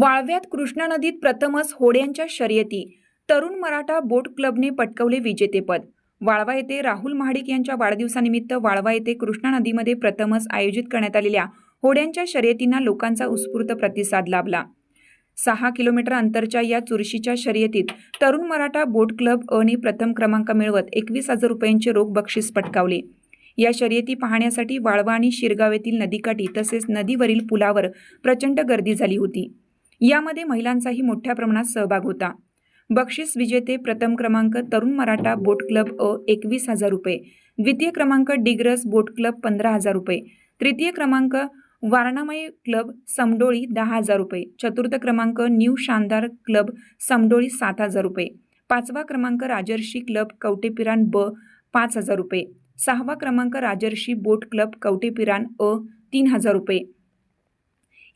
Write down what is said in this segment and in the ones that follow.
वाळव्यात कृष्णा नदीत प्रथमच होड्यांच्या शर्यती. तरुण मराठा बोट क्लबने पटकवले विजेतेपद. वाळवा येथे राहुल महाडिक यांच्या वाढदिवसानिमित्त वाळवा येथे कृष्णा नदीमध्ये प्रथमच आयोजित करण्यात आलेल्या होड्यांच्या शर्यतींना लोकांचा उत्स्फूर्त प्रतिसाद लाभला. सहा किलोमीटर अंतरच्या या चुरशीच्या शर्यतीत तरुण मराठा बोट क्लब अने प्रथम क्रमांक मिळवत एकवीस हजार रुपयांचे रोख बक्षीस पटकावले. या शर्यती पाहण्यासाठी वाळवा आणि शिरगाव येथील नदीकाठी तसेच नदीवरील पुलावर प्रचंड गर्दी झाली होती. यामध्ये महिलांचाही मोठ्या प्रमाणात सहभाग होता. बक्षीस विजेते प्रथम क्रमांक तरुण मराठा बोट क्लब अ एकवीस हजार रुपये द्वितीय क्रमांक डिग्रस बोट क्लब पंधरा हजार रुपये तृतीय क्रमांक वारणामय क्लब समडोळी दहा हजार रुपये चतुर्थ क्रमांक न्यू शानदार क्लब समडोळी सात हजार रुपये पाचवा क्रमांक राजर्षी क्लब कवटेपिरान ब पाच हजार रुपये सहावा क्रमांक राजर्षी बोट क्लब कवटेपिरान अ तीन हजार रुपये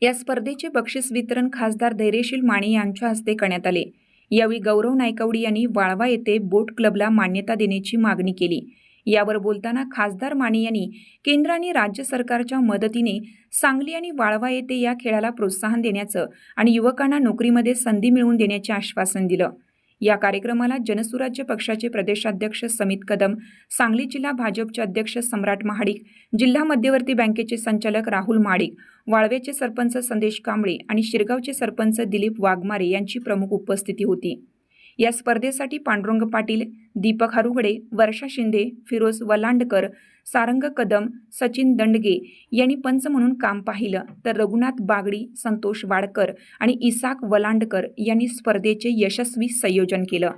या स्पर्धेचे बक्षीस वितरण खासदार धैर्यशील माने यांच्या हस्ते करण्यात आले. यावेळी गौरव नायकवडी यांनी वाळवा येथे बोट क्लबला मान्यता देण्याची मागणी केली. यावर बोलताना खासदार माने यांनी केंद्र आणि राज्य सरकारच्या मदतीने सांगली आणि वाळवा येथे या खेळाला प्रोत्साहन देण्याचं आणि युवकांना नोकरीमध्ये संधी मिळवून देण्याचे आश्वासन दिलं. या कार्यक्रमाला जनसुराज्य पक्षाचे प्रदेशाध्यक्ष समित कदम सांगली जिल्हा भाजपचे अध्यक्ष सम्राट महाडिक जिल्हा मध्यवर्ती बँकेचे संचालक राहुल माडिक वाळव्याचे सरपंच संदेश कांबळे आणि शिरगावचे सरपंच दिलीप वाघमारे यांची प्रमुख उपस्थिती होती. या स्पर्धेसाठी पांडुरंग पाटील दीपक हरुगडे वर्षा शिंदे फिरोज वलांडकर सारंग कदम सचिन दंडगे यांनी पंच म्हणून काम पाहिलं. तर रघुनाथ बागडी संतोष वाडकर आणि इसाक वलांडकर यांनी स्पर्धेचे यशस्वी संयोजन केलं.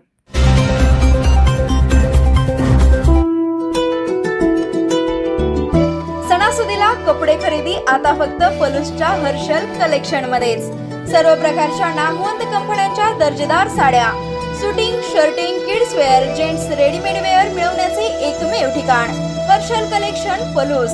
सणासुदीला कपडे खरेदी आता फक्त पलूसच्या हर्षल कलेक्शन मध्येच. सर्व प्रकारच्या नामवंत कंपन्यांच्या दर्जेदार साड्या suiting shirting kids wear gents readymade wear मिळवण्याचे एकमेव ठिकाण. Harshal collection Palus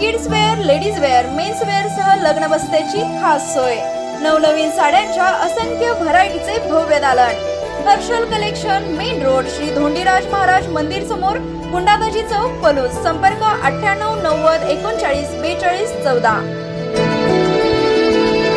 kids wear ladies wear mens wear सह लग्न बसण्याची खास सोय. नवनवीन साड्यांच्या असंख्य व्हरायटीचे भव्य दालन. Harshal collection main road Shri Dhondiraj Maharaj मंदिर समोर गुंडाबाजी चौक पलूस संपर्क अठ्ठ्याण्णव नव्वद एकोणचाळीस बेचाळीस चौदा.